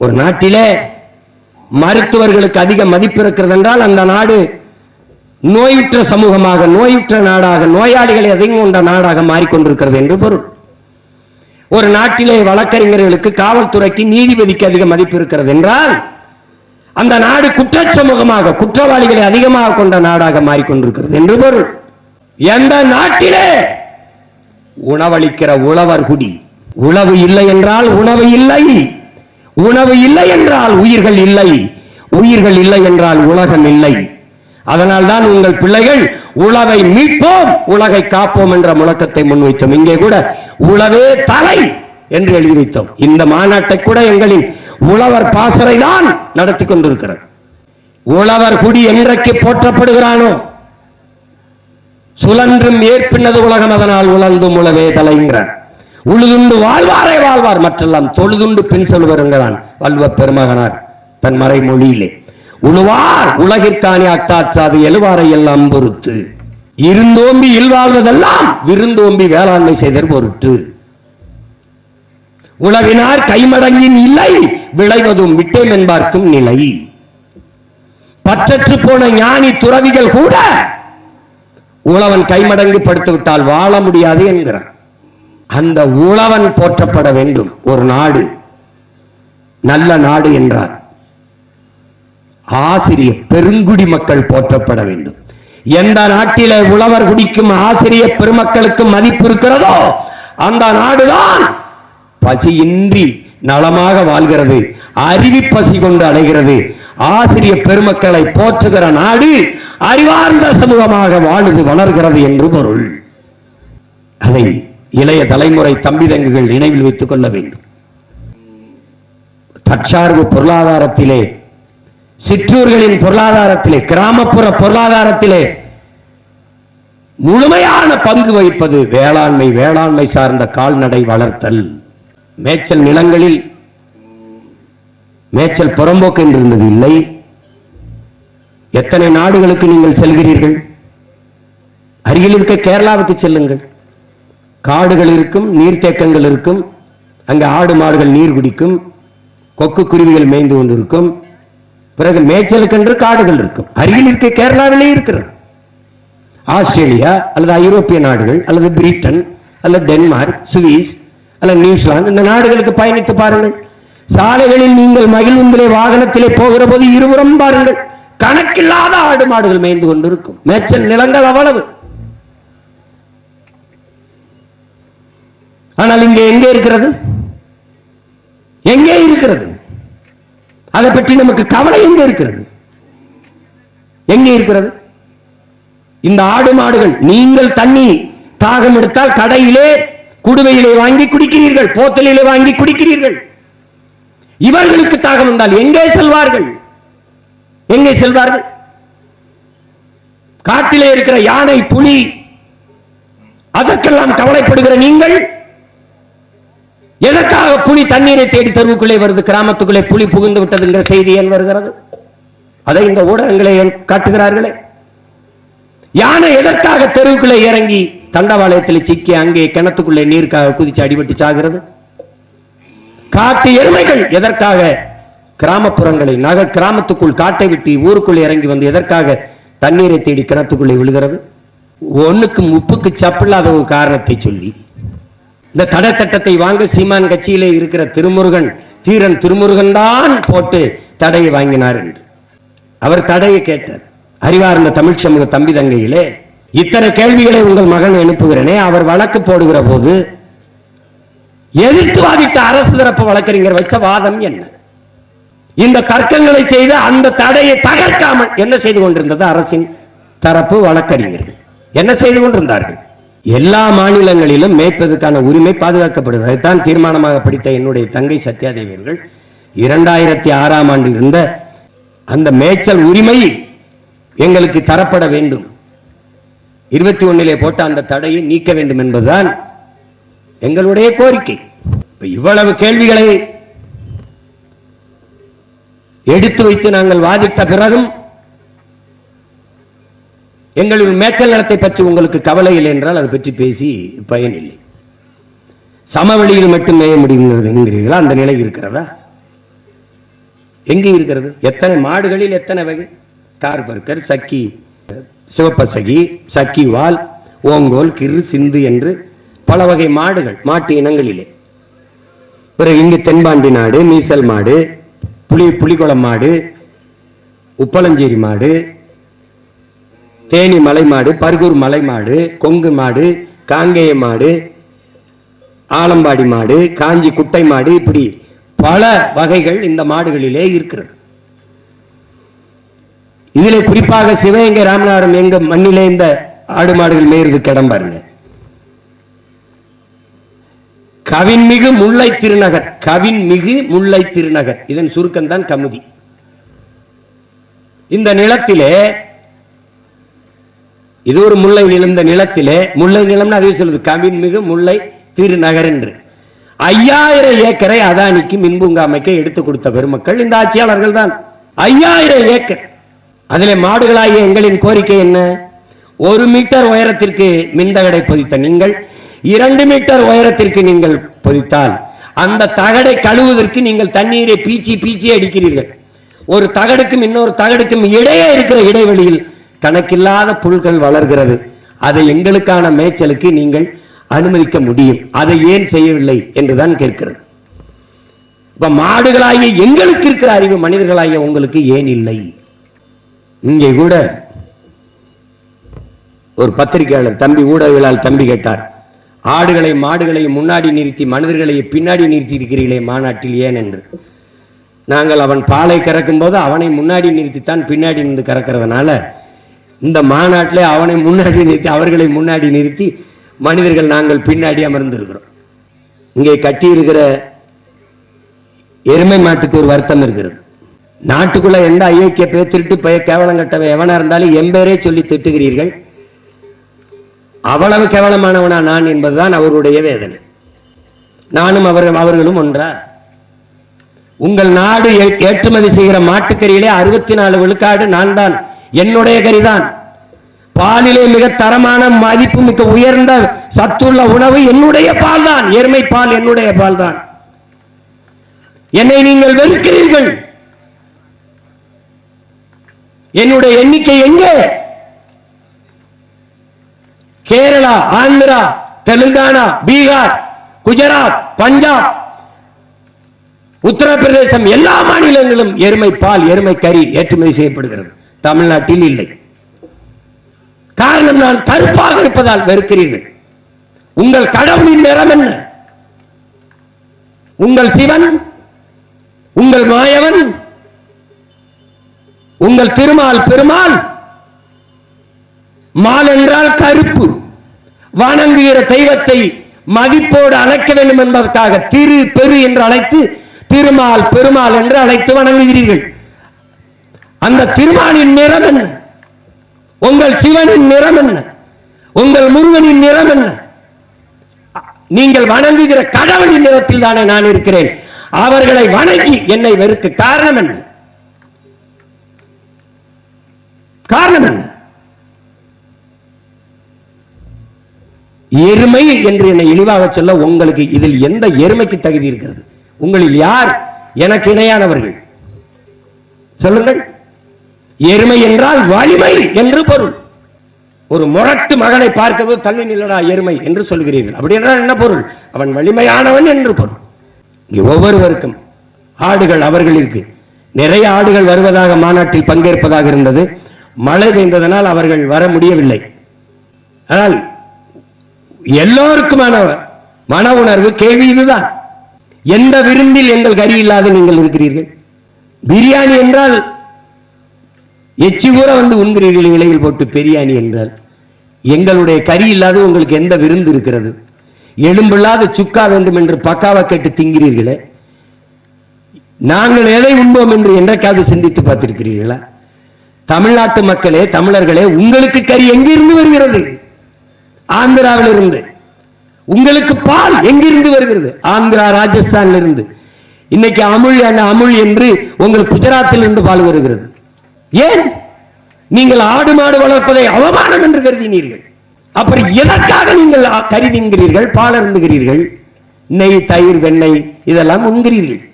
ஒரு நாட்டிலே மருத்துவர்களுக்கு அதிக மதிப்பு இருக்கிறது என்றால் அந்த நாடு நோயுற்ற சமூகமாக நோயுற்ற நாடாக நோயாளிகளை அதிகம் கொண்ட நாடாக மாறிக்கொண்டிருக்கிறது என்று பொருள். ஒரு நாட்டிலே வழக்கறிஞர்களுக்கு காவல்துறைக்கு நீதிபதிக்கு அதிக மதிப்பு இருக்கிறது என்றால் அந்த நாடு குற்ற சமூகமாக குற்றவாளிகளை அதிகமாக கொண்ட நாடாக மாறிக்கொண்டிருக்கிறது என்று பொருள். எந்த நாட்டிலே உணவளிக்கிற உழவர் குடி உழவு இல்லை என்றால் உணவு இல்லை. உணவு இல்லை என்றால் உயிர்கள் இல்லை. உயிர்கள் இல்லை என்றால் உலகம் இல்லை. அதனால் தான் உங்கள் பிள்ளைகள் உழவை மீட்போம் உலகை காப்போம் என்ற முழக்கத்தை முன்வைத்தோம். இங்கே கூட உழவே தலை என்று எழுதி வைத்தோம் இந்த மாநாட்டை கூட எங்களின் உழவர் பாசறை தான் நடத்தி கொண்டிருக்கிறது. உழவர் குடி என்றைக்கு போற்றப்படுகிறானோ? சுழன்றும் ஏற்பின்னது உலகம் அதனால் உழந்தும் உழவே தலைங்கிறார். உழுதுண்டு வாழ்வாரே வாழ்வார் மற்றெல்லாம் தொழுதுண்டு பின் சொல்வருங்கிறான் வல்வ பெருமகனார் தன் மறைமொழியிலே. உழுவார் உலகிற்கானே அத்தாச்சாது எழுவாரை எல்லாம் பொறுத்து. இருந்தோம்பி இல்வாழ்வதெல்லாம் விருந்தோம்பி வேளாண்மை செய்தர் பொருட்டு. உழவினார் கைமடங்கின் இல்லை விளைவதும் விட்டேம் என்பார்க்கும் நிலை. பற்றற்று போன ஞானி துறவிகள் கூட உழவன் கைமடங்கு படுத்து விட்டால் வாழ முடியாது என்கிறான். அந்த உழவன் போற்றப்பட வேண்டும். ஒரு நாடு. நல்ல நாடு என்றார். ஆசிரியர் பெருங்குடி மக்கள் போற்றப்பட வேண்டும். எந்த நாட்டில உழவர் குடிக்கும் ஆசிரிய பெருமக்களுக்கு மதிப்பு இருக்கிறதோ அந்த நாடுதான் பசியின்றி நலமாக வாழ்கிறது அறிவி பசி கொண்டு அடைகிறது ஆசிரிய பெருமக்களை போற்றுகிற நாடு அறிவார்ந்த சமூகமாக வாழுது வளர்கிறது என்று பொருள். அதை இளைய தலைமுறை தம்பிதங்குகள் நினைவில் வைத்துக் கொள்ள வேண்டும். தற்சார்பு பொருளாதாரத்திலே சிற்றூர்களின் பொருளாதாரத்திலே கிராமப்புற பொருளாதாரத்திலே முழுமையான பங்கு வகிப்பது வேளாண்மை வேளாண்மை சார்ந்த கால்நடை வளர்த்தல். மேய்ச்சல் நிலங்களில் மேய்ச்சல் புறம்போக்கு என்று இருந்தது இல்லை. எத்தனை நாடுகளுக்கு நீங்கள் செல்கிறீர்கள்? அருகில் இருக்க கேரளாவுக்கு செல்லுங்கள். காடுகள் இருக்கும் நீர்த்தேக்கங்கள் இருக்கும் அங்கே ஆடு மாடுகள் நீர் குடிக்கும் கொக்கு குருவிகள் மேய்ந்து கொண்டிருக்கும் பிறகு மேய்ச்சலுக்கென்று காடுகள் இருக்கும் அருகில் இருக்க கேரளாவிலே இருக்கிறது. ஆஸ்திரேலியா அல்லது ஐரோப்பிய நாடுகள் அல்லது பிரிட்டன் அல்லது டென்மார்க் சுவிஸ் அல்லது நியூசிலாந்து இந்த நாடுகளுக்கு பயணித்து பாருங்கள். சாலைகளில் நீங்கள் மகிழ்வுந்திலே வாகனத்திலே போகிற போது இருபுறம் பாருங்கள். கணக்கில்லாத ஆடு மாடுகள் மேய்ந்து கொண்டிருக்கும். மேய்ச்சல் நிலங்கள் அவ்வளவு. ஆனால் இங்கே எங்கே இருக்கிறது? எங்கே இருக்கிறது? அதை பற்றி நமக்கு கவலை எங்கே இருக்கிறது? எங்கே இருக்கிறது? இந்த ஆடு மாடுகள் நீங்கள் தண்ணி தாகம் எடுத்தால் கடையிலே குடுவையிலே வாங்கி குடிக்கிறீர்கள் போத்தலிலே வாங்கி குடிக்கிறீர்கள். இவர்களுக்கு தாகம் வந்தால் எங்கே செல்வார்கள்? எங்கே செல்வார்கள்? காட்டிலே இருக்கிற யானை புலி அதற்கெல்லாம் கவலைப்படுகிற நீங்கள் எதற்காக புலி தண்ணீரை தேடி தெருவுக்குள்ளே வருது? கிராமத்துக்குள்ளே புலி புகுந்து விட்டதுங்கிற செய்தி ஏன் வருகிறது? அதை இந்த ஊடகங்களை காட்டுகிறார்களே? யானை எதற்காக தெருவுக்குள்ளே இறங்கி தண்டவாளையத்தில் சிக்கி அங்கே கிணத்துக்குள்ளே நீருக்காக குதிச்சு அடிபட்டு சாகிறது? காட்டு எருமைகள் எதற்காக கிராமப்புறங்களை நகர் கிராமத்துக்குள் காட்டை விட்டு ஊருக்குள் இறங்கி வந்து எதற்காக தண்ணீரை தேடி கிணத்துக்குள்ளே விழுகிறது? ஒன்றுக்கும் முப்புக்கு சப்பில்லாத ஒரு காரணத்தை சொல்லி இந்த தடை தட்டத்தை வாங்க சீமான் கட்சியிலே இருக்கிற திருமுருகன் தீரன் திருமுருகன் தான் போட்டு தடையை வாங்கினார் என்று. அவர் தடையை கேட்டார். அறிவார்ந்த தமிழ் சமூக தம்பி தங்கையிலே இத்தனை கேள்விகளை உங்கள் மகன் அனுப்புகிறேனே அவர் வழக்கு போடுகிற போது எதிர்த்து வாதிட்ட அரசு தரப்பு வழக்கறிஞர் வச்ச வாதம் என்ன? இந்த தர்க்கங்களை செய்து அந்த தடையை தகர்க்காமல் என்ன செய்து கொண்டிருந்தது அரசின் தரப்பு வழக்கறிஞர்கள்? என்ன செய்து கொண்டிருந்தார்கள்? எல்லா மாநிலங்களிலும் மேய்ப்பதற்கான உரிமை பாதுகாக்கப்படுது. அதுதான் தீர்மானமாக படித்த என்னுடைய தங்கை சத்யாதேவி அவர்கள். இரண்டாயிரத்தி ஆறாம் ஆண்டு இருந்த அந்த மேய்ச்சல் உரிமை எங்களுக்கு தரப்பட வேண்டும். இருபத்தி ஒன்னிலே போட்ட அந்த தடையை நீக்க வேண்டும் என்பதுதான் எங்களுடைய கோரிக்கை. இவ்வளவு கேள்விகளை எடுத்து வைத்து நாங்கள் வாதிட்ட பிறகும் எங்களுடைய மேய்ச்சல் நிலத்தை பற்றி உங்களுக்கு கவலை இல்லை என்றால் அதை பற்றி பேசி பயனில்லை சமவெளியில் மட்டும் மேய முடியுங்கிறது என்கிறீர்களா? அந்த நிலை இருக்கிறதா? எங்கே இருக்கிறது? எத்தனை மாடுகளில் எத்தனை வகை? டார்பர்கர் சக்கி சிவப்பசகி சக்கி வால் ஓங்கோல் கிரு சிந்து என்று பல வகை மாடுகள் மாட்டு இனங்களிலே. பிறகு இங்கு தென்பாண்டி நாடு மீசல் மாடு புலி புலிகுளம் மாடு உப்பளஞ்சேரி மாடு தேனி மலை மாடு பர்கூர் மலை மாடு கொங்கு மாடு காங்கேய மாடு ஆலம்பாடி மாடு காஞ்சி குட்டை மாடு இப்படி பல வகைகள் இந்த மாடுகளிலே இருக்கிறது. இதில் குறிப்பாக சிவகங்கை ராமநாதபுரம் எங்க மண்ணிலே இந்த ஆடு மாடுகள் மேயறதுக்கு கிடம்பாருங்க கவின்மிகு முல்லை திருநகர் கவின்மிகு முல்லை திருநகர். இதன் சுருக்கம் தான் கமுதி. இந்த நிலத்திலே இது ஒரு முல்லை நிலந்த நிலத்திலே முல்லை நிலம்னு அதுவே சொல்லுது. கவின்மிகு முல்லை திருநகர் என்று. ஐயாயிரம் ஏக்கரை அதானிக்கு மின்பூங்கா அமைக்க எடுத்து கொடுத்த பெருமக்கள் இந்த ஆட்சியாளர்கள் தான். ஐயாயிரம் ஏக்கர். அதிலே மாடுகளாகிய எங்களின் கோரிக்கை என்ன? ஒரு மீட்டர் உயரத்திற்கு மின்தகடை பொதித்த நீங்கள் இரண்டு மீட்டர் உயரத்திற்கு நீங்கள் பொதித்தால் அந்த தகடை கழுவுவதற்கு நீங்கள் தண்ணீரை பீச்சி பீச்சி அடிக்கிறீர்கள். ஒரு தகடுக்கும் இன்னொரு தகடுக்கும் இடையே இருக்கிற இடைவெளியில் கணக்கில்லாத புல்கள் வளர்கிறது. அதை எங்களுக்கான மேய்ச்சலுக்கு நீங்கள் அனுமதிக்க முடியும். அதை ஏன் செய்யவில்லை என்றுதான் கேட்கிறது. இப்ப மாடுகளாகிய எங்களுக்கு இருக்கிற அறிவு மனிதர்களாகிய உங்களுக்கு ஏன் இல்லை? இங்கே கூட ஒரு பத்திரிகையாளர் தம்பி ஊடகவியலால் தம்பி கேட்டார். ஆடுகளை மாடுகளை முன்னாடி நிறுத்தி மனிதர்களை பின்னாடி நிறுத்தி இருக்கிறீர்களே மாநாட்டில் ஏன் என்று. நாங்கள் அவன் பாலை கறக்கும் போது அவனை முன்னாடி நிறுத்தித்தான் பின்னாடி நின்று கறக்கிறதுனால இந்த மாநாட்டிலே அவனை முன்னாடி நிறுத்தி அவர்களை முன்னாடி நிறுத்தி மனிதர்கள் நாங்கள் பின்னாடி அமர்ந்திருக்கிறோம். இங்கே கட்டியிருக்கிற எருமை மாட்டுக்கு ஒரு வருத்தம் இருக்கிறது. நாட்டுக்குள்ள எந்த அயோக்கிய பேர் திருட்டு பய கேவலம் கட்டவன் எவனா இருந்தாலும் எம்பேரே சொல்லி திட்டுகிறீர்கள். அவ்வளவு கேவலமானவனா நான் என்பதுதான் அவருடைய வேதனை. நானும் அவர் அவர்களும் ஒன்றா. உங்கள் நாடு ஏற்றுமதி செய்கிற மாட்டுக்கறியிலே அறுபத்தி நாலு விழுக்காடு நான் தான் என்னுடைய கறிதான் பாலிலே மிக தரமான மதிப்பு மிக்க உயர்ந்த சத்துள்ள உணவு என்னுடைய பால் தான் எருமை பால் என்னுடைய பால் தான் என்னை நீங்கள் வெறுக்கிறீர்கள். என்னுடைய எண்ணிக்கை எங்கே? கேரளா ஆந்திரா தெலுங்கானா பீகார் குஜராத் பஞ்சாப் உத்தரப்பிரதேசம். எல்லா மாநிலங்களும் எருமை பால் எருமை கறி ஏற்றுமதி செய்யப்படுகிறது. தமிழ்நாட்டில் இல்லை. காரணம் நான் கருப்பாக இருப்பதால் வெறுக்கிறீர்கள். உங்கள் கடவுளின் நிறம் என்ன? உங்கள் சிவன்? உங்கள் மாயவன்? உங்கள் திருமால் பெருமாள்? மால் என்றால் கருப்பு. வணங்குகிற தெய்வத்தை மதிப்போடு அழைக்க வேண்டும் என்பதற்காக திரு பெரு என்று அழைத்து திருமால் பெருமாள் என்று அழைத்து வணங்குகிறீர்கள். அந்த திருமாலின் நிறம் என்ன? உங்கள் சிவனின் நிறம் என்ன? உங்கள் முருகனின் நிறம் என்ன? நீங்கள் வணங்குகிற கடவுளின் நிறத்தில் தானே நான் இருக்கிறேன். அவர்களை வணங்கி என்னை வெறுக்க காரணம் என்ன? காரணம் என்ன? எருமை என்று என்னை இழிவாக சொல்ல உங்களுக்கு இதில் எந்த எருமைக்கு தகுதி இருக்கிறது? உங்களில் யார் எனக்கு இணையானவர்கள்? சொல்லுங்கள். எருமை என்றால் வலிமை என்று பொருள். ஒரு முரட்டு மகனை பார்க்கிறது தள்ளி நில்லடா எருமை என்று சொல்கிறீர்கள். அப்படி என்றால் என்ன பொருள்? அவன் வலிமையானவன் என்று பொருள். இங்கே ஒவ்வொருவருக்கும் ஆடுகள் அவர்களிற்கு நிறைய ஆடுகள் வருவதாக மாநாட்டில் பங்கேற்பதாக இருந்தது. மழை பெய்ததனால் அவர்கள் வர முடியவில்லை. ஆனால் எல்லோருக்குமான மன உணர்வு கேள்வி இதுதான். எந்த விருந்தில் எங்கள் கறி இல்லாத நீங்கள் இருக்கிறீர்கள்? பிரியாணி என்றால் எச்சி கூட வந்து உண்கிறீர்கள் இலையில் போட்டு பெரியாணி என்றால் எங்களுடைய கறி இல்லாத உங்களுக்கு எந்த விருந்து இருக்கிறது? எலும்பில்லாத சுக்கா வேண்டும் என்று பக்காவா கேட்டு திங்கிறீர்களே? நாங்கள் எதை உண்போம் என்று என்றைக்காவது சிந்தித்து பார்த்திருக்கிறீர்களா? தமிழ்நாட்டு மக்களே தமிழர்களே உங்களுக்கு கறி எங்கிருந்து வருகிறது? ஆந்திராவில் இருந்து உங்களுக்கு பால் எங்கிருந்து வருகிறது? ஆந்திரா ராஜஸ்தான்ல இருந்து இன்னைக்கு அமுல் என்ன அமுல் என்று உங்கள் குஜராத்தில் இருந்து பால் வருகிறது. ஏன்? நீங்கள் ஆடு மாடு வளர்ப்பதை அவமானம் என்று கருதினீர்கள். அப்புறம் எதற்காக நீங்கள் கருதுங்கிறீர்கள் பால் அருந்துகிறீர்கள்? நெய் தயிர் வெண்ணெய் இதெல்லாம் உண்கிறீர்கள்.